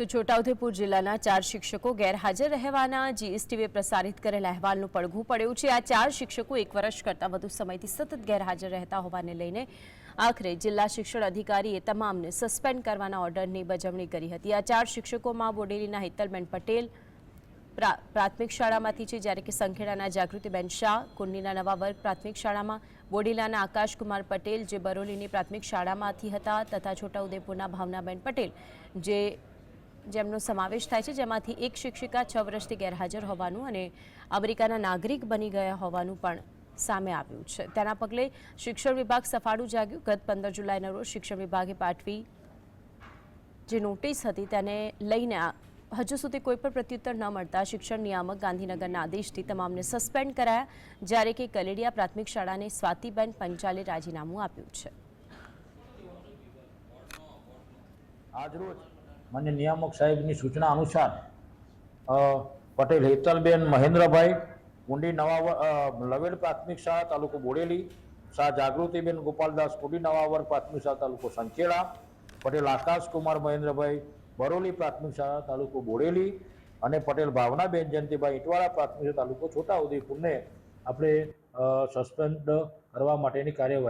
તો છોટાઉદેપુર જિલ્લાના ચાર શિક્ષકો ગેરહાજર રહેવાના જીએસટીવે પ્રસારિત કરેલ અહેવાલનું પડઘું પડ્યું છે. આ ચાર શિક્ષકો એક વર્ષ કરતાં વધુ સમયથી સતત ગેરહાજર રહેતા હોવાને લઈને આખરે જિલ્લા શિક્ષણ અધિકારીએ તમામને સસ્પેન્ડ કરવાના ઓર્ડરની બજવણી કરી હતી. આ ચાર શિક્ષકોમાં બોડેલીના હિતલબેન પટેલ પ્રા- પ્રાથમિક શાળામાંથી છે, જ્યારે કે સંખેડાના જાગૃતિબેન શાહ કુંડીના નવા વર્ગ પ્રાથમિક શાળામાં, બોડીલાના આકાશકુમાર પટેલ જે બરોલીની પ્રાથમિક શાળામાંથી હતા, તથા છોટાઉદેપુરના ભાવનાબેન પટેલ જે જેમનો સમાવેશ થાય છે, જેમાંથી એક શિક્ષિકા છ વર્ષથી ગેરહાજર હોવાનું અને અમેરિકાના નાગરિક બની ગયા હોવાનું પણ સામે આવ્યું છે. તેના પગલે શિક્ષણ વિભાગ સફાળું જાગ્યું. ગત પંદર જુલાઈના રોજ શિક્ષણ વિભાગે પાઠવી જે નોટિસ હતી તેને લઈને હજુ સુધી કોઈ પણ પ્રત્યુત્તર ન મળતા શિક્ષણ નિયામક ગાંધીનગરના આદેશથી તમામને સસ્પેન્ડ કરાયા, જ્યારે કે કલેડિયા પ્રાથમિક શાળાને સ્વાતિબેન પંચાલે રાજીનામું આપ્યું છે. આજરોજ માન્ય નિયામક સાહેબની સૂચના અનુસાર પટેલ હેતલબેન મહેન્દ્રભાઈ, કુંડી નવા લવેડ પ્રાથમિક શાળા તાલુકો બોડેલી, શાહ જાગૃતિબેન ગોપાલદાસ કુંડી નવાવર પ્રાથમિક શાળા તાલુકો સંખેડા, પટેલ આકાશકુમાર મહેન્દ્રભાઈ, બરોલી પ્રાથમિક શાળા તાલુકો બોડેલી અને પટેલ ભાવનાબેન જયંતિભાઈ ઇટવાળા પ્રાથમિક શાળા તાલુકો છોટાઉદેપુરને આપણે સસ્પેન્ડ કરવા માટેની કાર્યવાહી